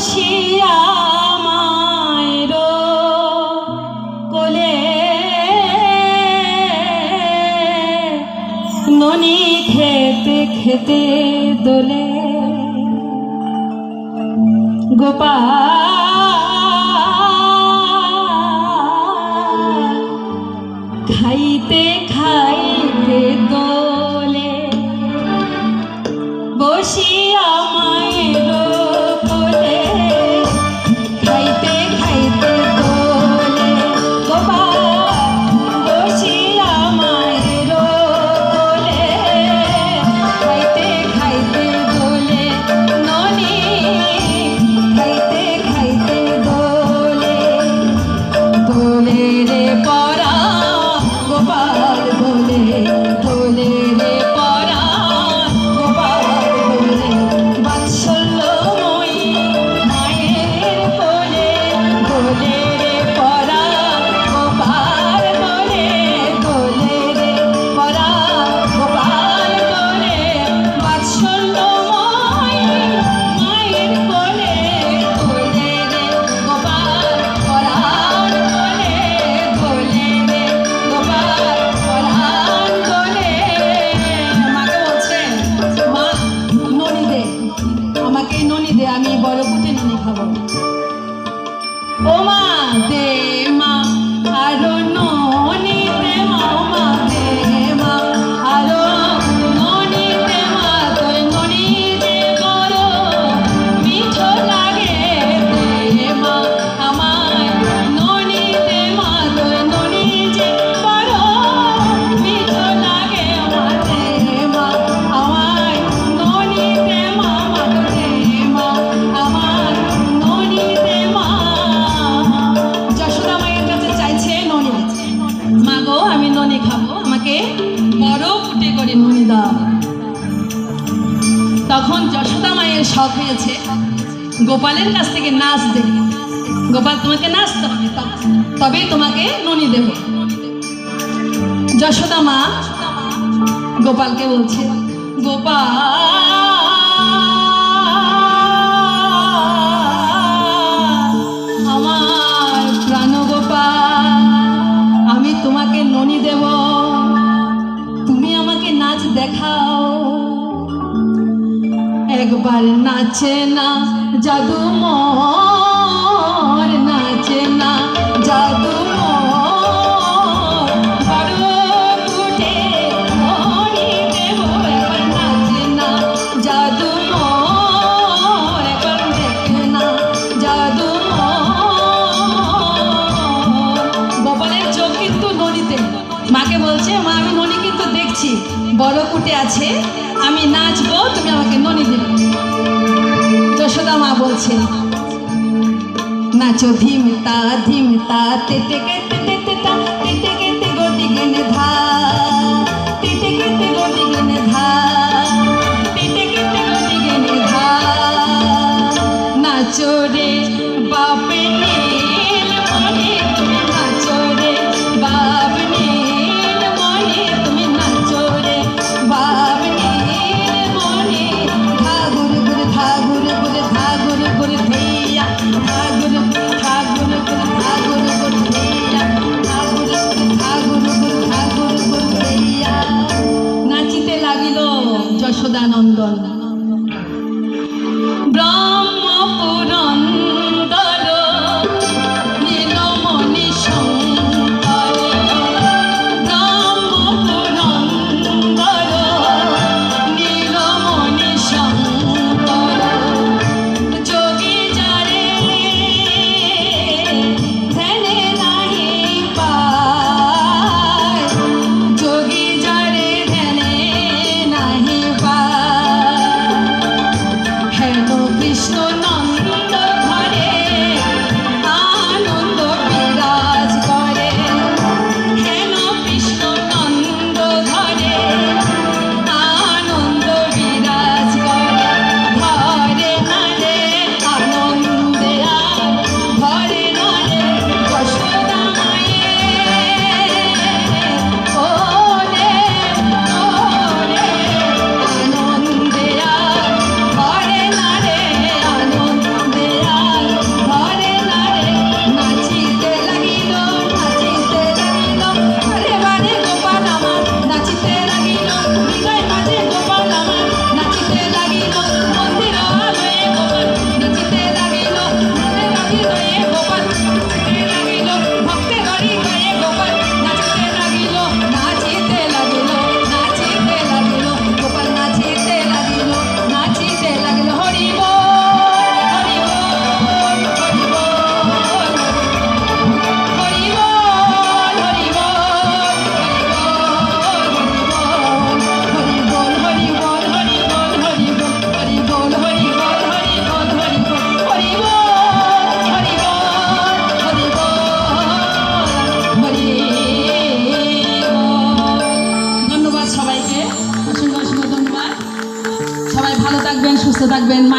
বসিয়া মায়ের কোলে। ননি খেতে খেতে দোলে। গোপাল এই ননি দে, আমি বড় ঘুটে ননি খাব। ও মা দে মা, আর ননি দে মা, ও মা তখন যশোদা মায়ের শখ হয়েছে। গোপালের কাছ থেকে নাচ দেবে। গোপাল, তোমাকে নাচতে হবে। তবেই তোমাকে ননি দেব। যশোদা মা গোপালকে বলছে, গোপাল একবার নাচে না জাদু মোহন মাকে বলছে, মা, আমি ননিকে তো দেখছি। বড় কুটে আছে, আমি নাচবো, তুমি আমাকে ননি দিবে। যশোদা মা বলছে, নাচো ভীম তা ধীম তা তেতে কেতে তেতে তা, তেতে কেতে গতি গেনে ধা, তেতে কেতে গতি গেনে ধা, তেতে কেতে গতি গেনে ধা। নাচো রে যশোদানন্দন সুস্থ থাকবেন মায়ের অপার